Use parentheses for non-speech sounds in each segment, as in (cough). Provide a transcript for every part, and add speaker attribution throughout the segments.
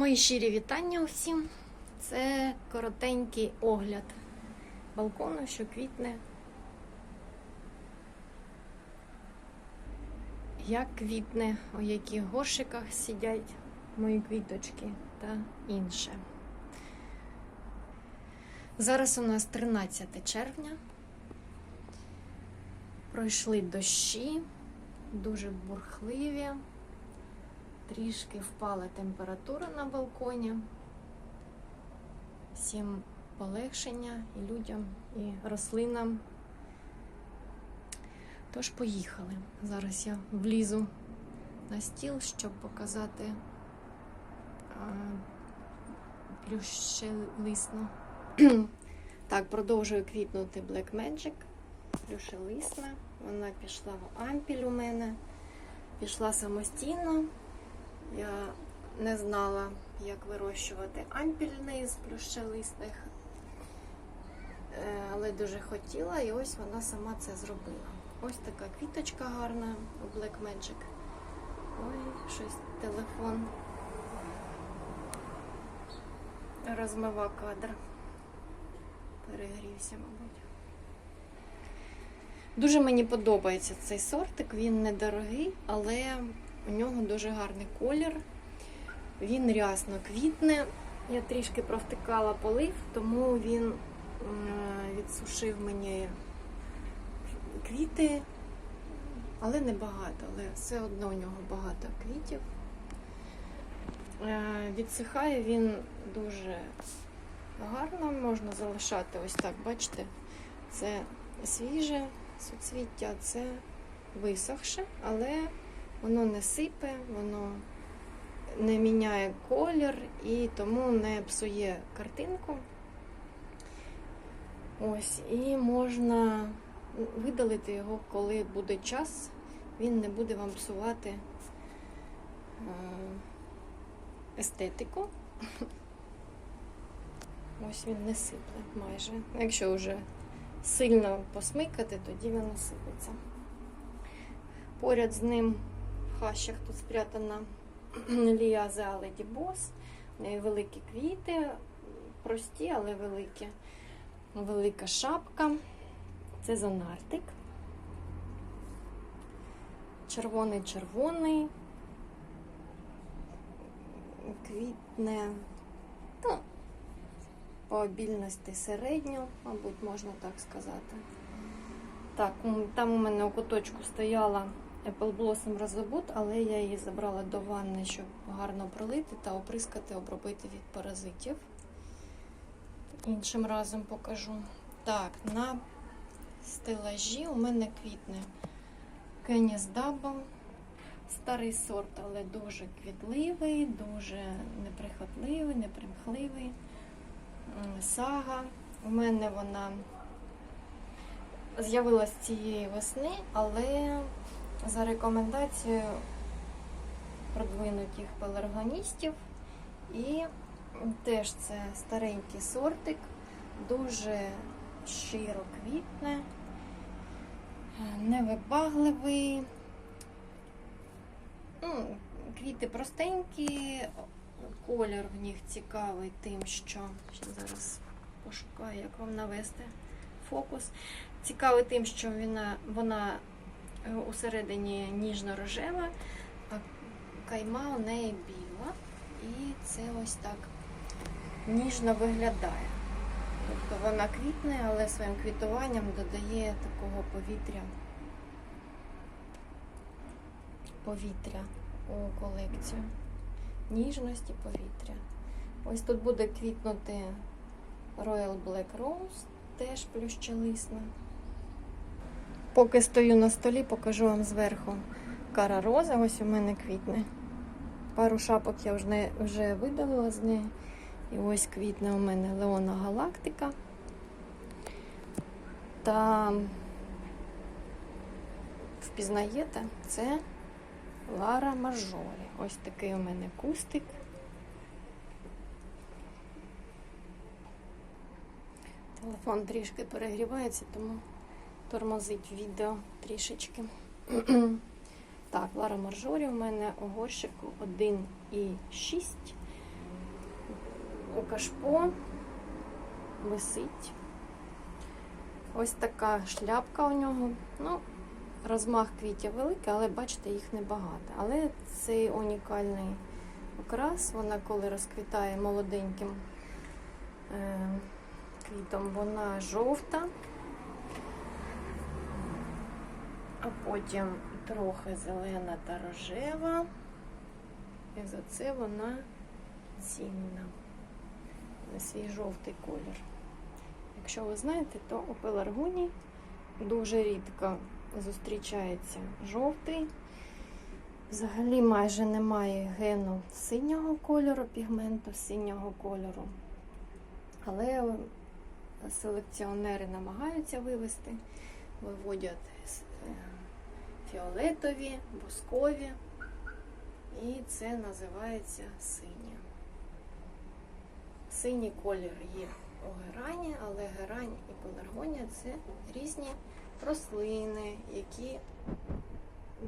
Speaker 1: Мої щирі вітання усім. Це коротенький огляд балкону, що квітне. Як квітне, у яких горшиках сидять мої квіточки та інше. Зараз у нас 13 червня. Пройшли дощі, дуже бурхливі. Трішки впала температура на балконі. Всім полегшення і людям, і рослинам. Тож поїхали. Зараз я влізу на стіл, щоб показати плющелисну. (clears throat) так, продовжую квітнути Black Magic. Плющелисна. Вона пішла в ампіль у мене, пішла самостійно. Я не знала, як вирощувати ампільний з плющелисних, Е, але дуже хотіла, і ось вона сама це зробила. Ось така квіточка гарна у Black Magic. Ой, щось телефон розмива кадр. Перегрівся, мабуть. Дуже мені подобається цей сортик, він недорогий, але у нього дуже гарний колір. Він рясно квітне. Я трішки провтикала полив, тому він відсушив мені квіти, але не багато, але все одно у нього багато квітів. Е, Відсихає він дуже гарно, можна залишати ось так, бачите, це свіже суцвіття, це висохше, але воно не сипе, воно не міняє колір і тому не псує картинку. Ось, і можна видалити його, коли буде час, він не буде вам псувати е, естетику. (laughs) Ось він не сипле майже. Якщо вже сильно посмикати, тоді він сипеться. Поряд з ним хащах тут спрятана Ліаза Леді Бос. Великі квіти, прості, але великі. Велика шапка. Це зонартик. Червоний-червоний. Квітне, ну, по обільності середньо, мабуть, можна так сказати. Так, там у мене у куточку стояла Apple Blossom Razobut, але я її забрала до ванни, щоб гарно пролити та оприскати, обробити від паразитів. Іншим разом покажу. Так, на стелажі у мене квітне Кеніс Дабл. Старий сорт, але дуже квітливий, дуже неприхотливий, непримхливий. Сага. У мене вона з'явилась цієї весни, але за рекомендацією продвинутих пеларгоністів. І теж це старенький сортик, дуже щиро квітне, невибагливий. Ну, квіти простенькі, колір в них цікавий тим, що зараз пошукаю, як вам навести фокус. Цікавий тим, що вона, вона усередині ніжно-рожева, а кайма у неї біла. І це ось так ніжно виглядає. Тобто вона квітне, але своїм квітуванням додає такого повітря. Повітря у колекцію. Ніжності повітря. Ось тут буде квітнути Royal Black Rose, теж плющелисна. Поки стою на столі, покажу вам зверху кара роза. Ось у мене квітне. Пару шапок я вже, вже видалила з неї. І ось квітне у мене Леона Галактика. Та впізнаєте, це Лара Мажорі. Ось такий у мене кустик. Телефон трішки перегрівається, тому тормозить відео трішечки. (clears throat) Так, Лара Маржорі у мене у горщику 1,6. У кашпо висить. Ось така шляпка у нього. Ну, розмах квітів великий, але бачите, їх небагато. Але цей унікальний окрас, вона коли розквітає молоденьким е, квітом, вона жовта, а потім трохи зелена та рожева. І за це вона цінна. На свій жовтий колір. Якщо ви знаєте, то у пеларгоній дуже рідко зустрічається жовтий. Взагалі майже немає гену синього кольору, пігменту синього кольору. Але селекціонери намагаються вивести, виводять е, фіолетові, бускові. І це називається синє. Синій колір є у герані, але герань і пеларгонія це різні рослини, які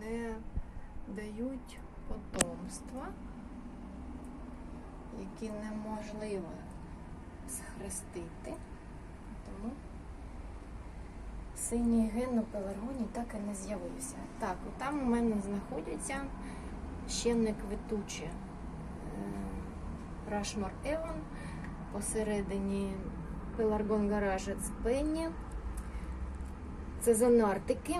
Speaker 1: не дають потомства, які неможливо схрестити. Синій ген у пеларгоні так і не з'явився. Так, там у мене знаходяться ще не квитучі е, Рашмор Еван, посередині Пеларгон Гаражець Пенні. Це занартики.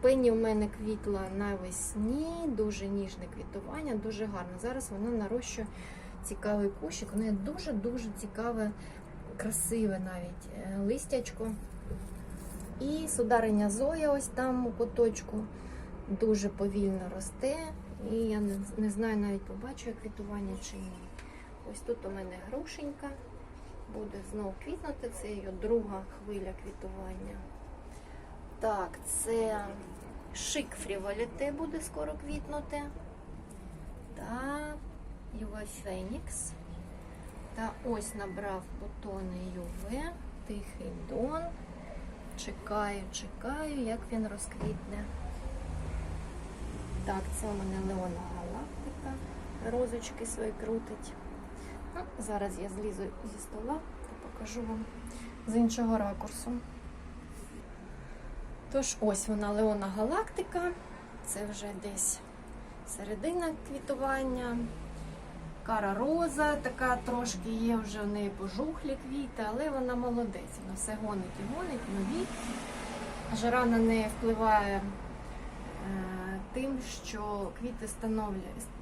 Speaker 1: Пенні в мене квітла навесні, дуже ніжне квітування, дуже гарно. Зараз вона нарощує цікавий кущик. У дуже-дуже цікаве, красиве навіть е, листячко. І судариня Зоя ось там у куточку дуже повільно росте. І я не, знаю, навіть побачу я квітування чи ні. Ось тут у мене грушенька. Буде знову квітнути. Це її друга хвиля квітування. Так, це шик фріволіте буде скоро квітнути. Та Юва Фенікс. Та ось набрав бутони Юве, Тихий Дон. Чекаю, чекаю, як він розквітне. Так, це у мене Леона Галактика. Розочки свої крутить. Ну, зараз я злізу зі стола та покажу вам з іншого ракурсу. Тож, ось вона Леона Галактика. Це вже десь середина квітування. Кара роза, така трошки є вже в неї пожухлі квіти, але вона молодець. Вона все гонить і гонить, нові. Жара на неї впливає е, тим, що квіти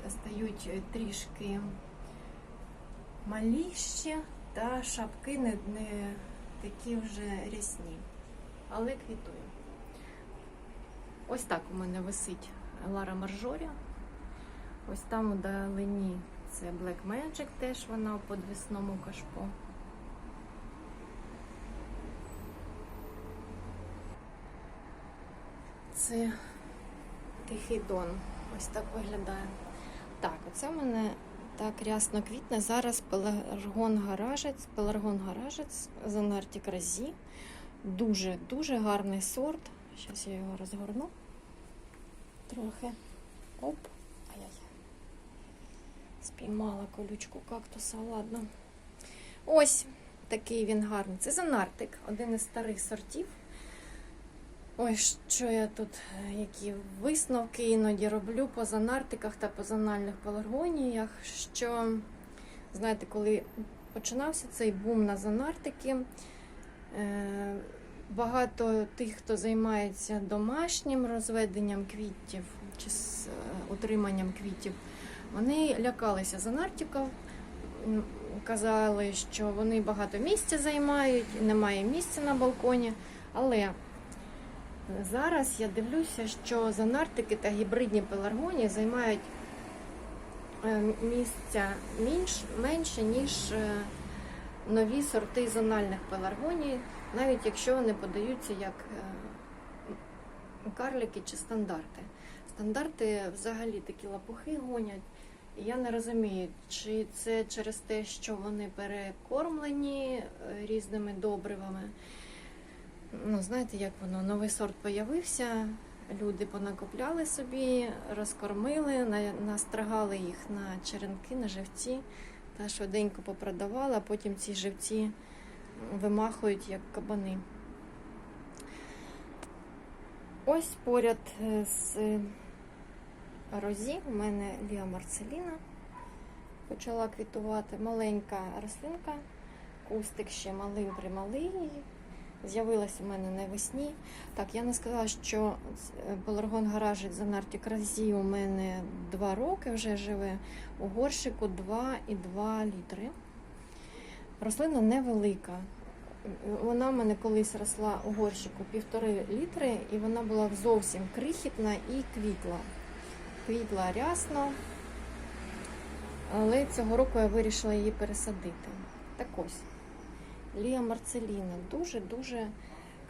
Speaker 1: стають трішки маліші, та шапки не, не такі вже рясні. Але квітує. Ось так у мене висить Лара Маржорі. Ось там у далині це Black Magic, теж вона у подвісному кашпо. Це Тихий Дон. Ось так виглядає. Так, оце в мене так рясно квітне. Зараз пеларгон гаражець, пеларгон гаражець Занарті Кразі. Дуже-дуже гарний сорт. Зараз я його розгорну. Трохи. Оп. Ай-яй. Спіймала колючку кактуса, ладно. Ось такий він гарний. Це занартик, один із старих сортів. Ой, що я тут, які висновки іноді роблю по занартиках та по зональних пеларгоніях, що, знаєте, коли починався цей бум на занартики, е, багато тих, хто займається домашнім розведенням квітів чи з е, утриманням квітів, вони лякалися занартиків, казали, що вони багато місця займають, немає місця на балконі. Але зараз я дивлюся, що занартики та гібридні пеларгонії займають е, місця менш, менше, ніж е, нові сорти зональних пеларгоній, навіть якщо вони подаються як е, карлики чи стандарти. Стандарти взагалі такі лапухи гонять. Я не розумію, чи це через те, що вони перекормлені е, різними добривами. Ну, знаєте, як воно, новий сорт появився, люди понакопляли собі, розкормили, на- настригали їх на черенки, на живці, Та швиденько попродавала, а потім ці живці вимахують як кабани. Ось поряд е, з розі у мене Ліа Марцеліна почала квітувати маленька рослинка, кустик ще малий прималий. З'явилась у мене навесні. Так, я не сказала, що е, Пеларгон гаражик за Нартік Разі у мене 2 роки вже живе. У горщику 2,2 літри. Рослина невелика. Вона в мене колись росла у горщику півтори літри, і вона була зовсім крихітна і квітла. Квітла рясно, але цього року я вирішила її пересадити. Так ось. Лія Марцеліна дуже-дуже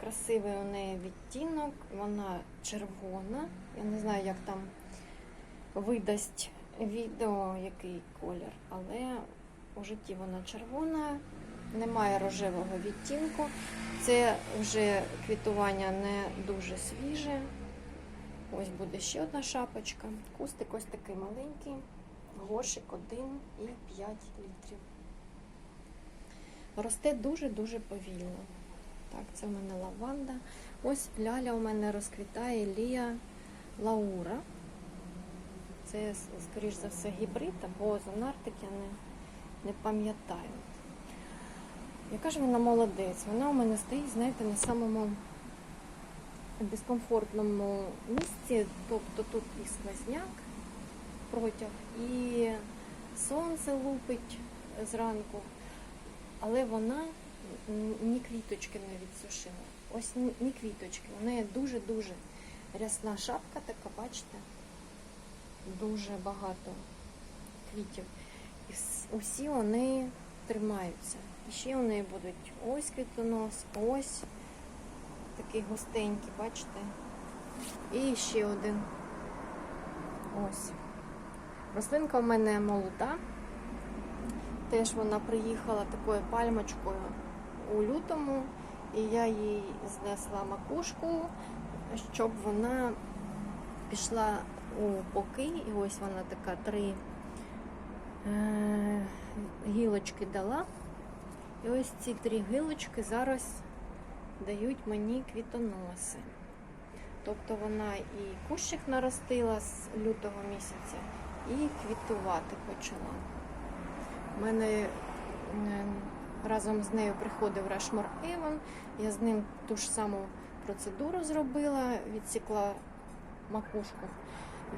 Speaker 1: красивий у неї відтінок. Вона червона. Я не знаю, як там видасть відео, який колір, але у житті вона червона, немає рожевого відтінку. Це вже квітування не дуже свіже. Ось буде ще одна шапочка. Кустик ось такий маленький, горшик 1,5 літрів. Росте дуже-дуже повільно. Так, це в мене лаванда. Ось ляля у мене розквітає Лія Лаура. Це, скоріш за все, гібрид або зонартик, я не, не пам'ятаю. Яка ж вона молодець? Вона у мене стоїть, знаєте, на самому дискомфортному місці. Тобто тут і сквозняк протяг, і сонце лупить зранку, але вона ні квіточки не відсушила. Ось ні квіточки. У неї дуже-дуже рясна шапка, така, бачите? Дуже багато квітів. І усі вони тримаються. І ще у неї будуть ось квітонос, ось такий густенький, бачите? І ще один. Ось. Рослинка в мене молода. Теж вона приїхала такою пальмочкою у лютому, і я їй знесла макушку, щоб вона пішла у боки. І ось вона така три е- гілочки дала. І ось ці три гілочки зараз дають мені квітоноси. Тобто вона і кущик наростила з лютого місяця, і квітувати почала. У мене е, разом з нею приходив Рашмор Еван. Я з ним ту ж саму процедуру зробила, відсікла макушку.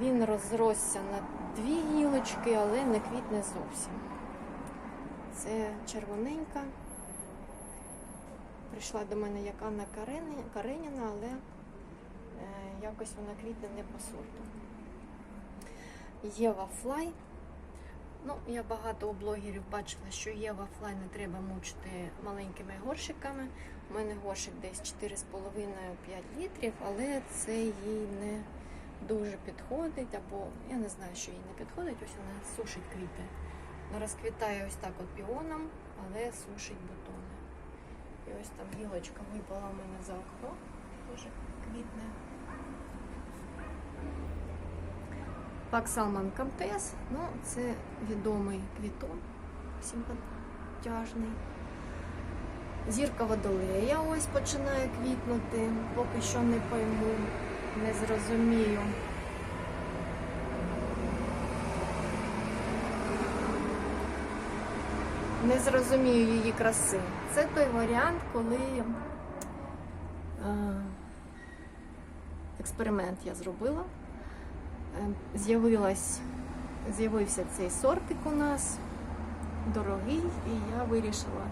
Speaker 1: Він розросся на дві гілочки, але не квітне зовсім. Це червоненька. Прийшла до мене як Анна Карені- Кареніна, але е, якось вона квітне не по сорту. Єва Флай. Ну, я багато у блогерів бачила, що Єва Флай не треба мучити маленькими горщиками. У мене горщик десь 4,5-5 літрів, але це їй не дуже підходить, або я не знаю, що їй не підходить, ось вона сушить квіти. Вона розквітає ось так от піоном, але сушить бутони. І ось там гілочка випала в мене за окно, дуже квітне. Пак Салман Кампес, ну це відомий квітон, симпатяжний. Зірка водолея ось починає квітнути, поки що не пойму, не зрозумію. Не зрозумію її краси. Це той варіант, коли е, експеримент я зробила. Е, З'явилась, з'явився цей сортик у нас дорогий, і я вирішила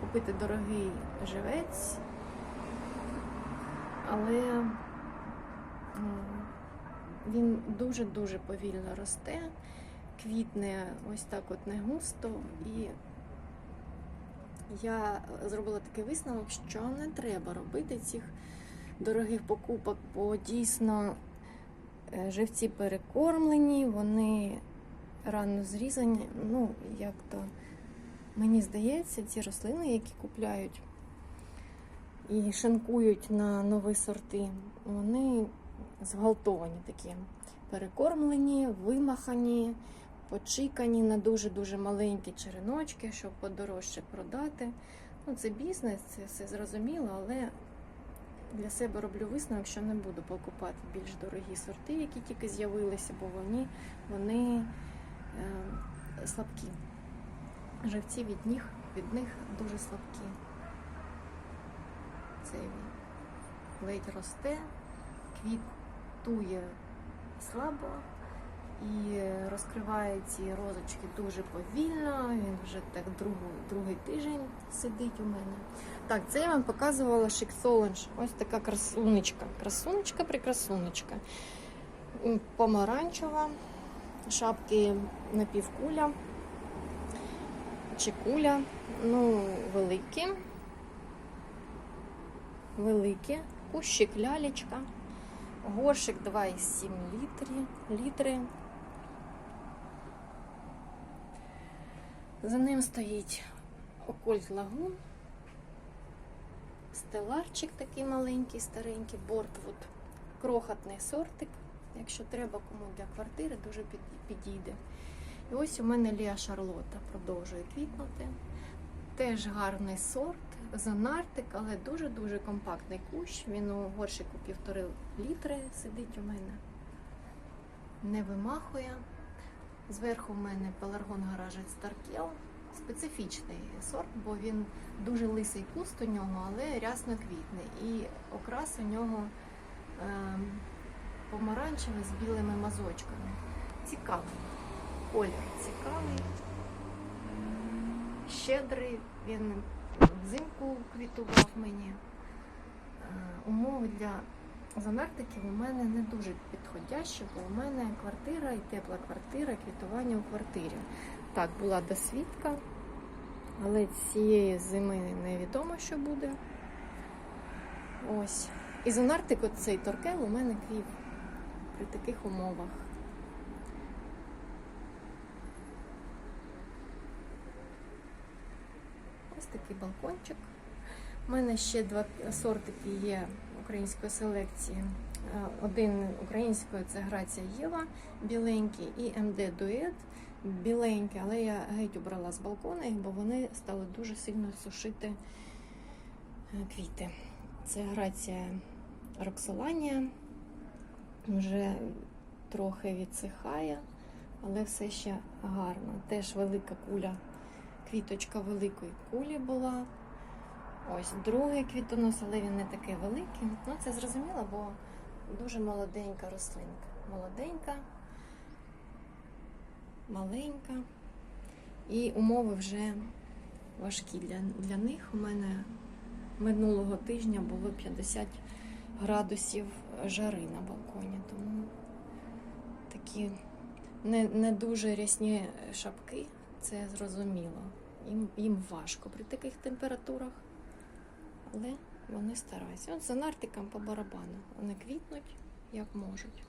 Speaker 1: купити дорогий живець, але він дуже-дуже повільно росте, квітне ось так от не густо, і я зробила такий висновок, що не треба робити цих дорогих покупок, бо дійсно е, живці перекормлені, вони рано зрізані. Ну, як то мені здається, ці рослини, які купляють і шинкують на нові сорти, вони зґвалтовані такі, перекормлені, вимахані, почикані на дуже-дуже маленькі череночки, щоб подорожче продати. Ну, це бізнес, це все зрозуміло, але для себе роблю висновок, що не буду покупати більш дорогі сорти, які тільки з'явилися, бо вони, вони е, слабкі. Живці від них, від них дуже слабкі. Цей ледь росте, квітує слабо і розкриває ці розочки дуже повільно. Він вже так другу, другий тиждень сидить у мене. Так, це я вам показувала Chic Ось така красунечка. Красунечка, прикрасунечка. Помаранчева, шапки напівкуля чи куля. Ну, великі. Великі. Кущик лялечка. Горшик 2,7 літрі, літри. За ним стоїть Окольт Лагун. Стеларчик такий маленький, старенький, Бортвуд. Крохотний сортик. Якщо треба кому для квартири, дуже підійде. І ось у мене Лія Шарлота продовжує квітнути. Теж гарний сорт, занартик, але дуже-дуже компактний кущ. Він у горщику півтори літри сидить у мене. Не вимахує. Зверху в мене пеларгон гаражець Старкел. Специфічний сорт, бо він дуже лисий куст у нього, але рясно квітне. І окрас у нього ем, помаранчевий з білими мазочками. Цікавий. Колір цікавий щедрий, він взимку квітував мені. Е, Умови для занартиків у мене не дуже підходящі, бо у мене квартира і тепла квартира, квітування у квартирі. Так, була досвідка, але цієї зими невідомо, що буде. Ось. І занартик, оцей торкел у мене квів при таких умовах. Ось такий балкончик. У мене ще два сортики є української селекції. Е, Один українською це Грація Єва біленький і МД Дует біленький, але я геть убрала з балкона їх, бо вони стали дуже сильно сушити е, квіти. Це Грація Роксоланія. Вже трохи відсихає, але все ще гарно. Теж велика куля квіточка великої кулі була. Ось другий квітонос, але він не такий великий. Ну, це зрозуміло, бо дуже молоденька рослинка. Молоденька, маленька. І умови вже важкі для, для них. У мене минулого тижня було 50 градусів жари на балконі, тому такі не, не дуже рясні шапки це зрозуміло. Їм, їм важко при таких температурах, але вони стараються. От за нартиком по барабану. Вони квітнуть як можуть.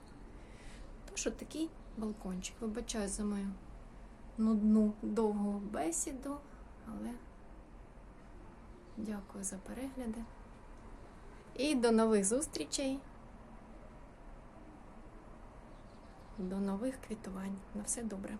Speaker 1: Тож такий балкончик. Вибачаю за мою нудну довгу бесіду, але дякую за перегляди. І до нових зустрічей. До нових квітувань. На все добре.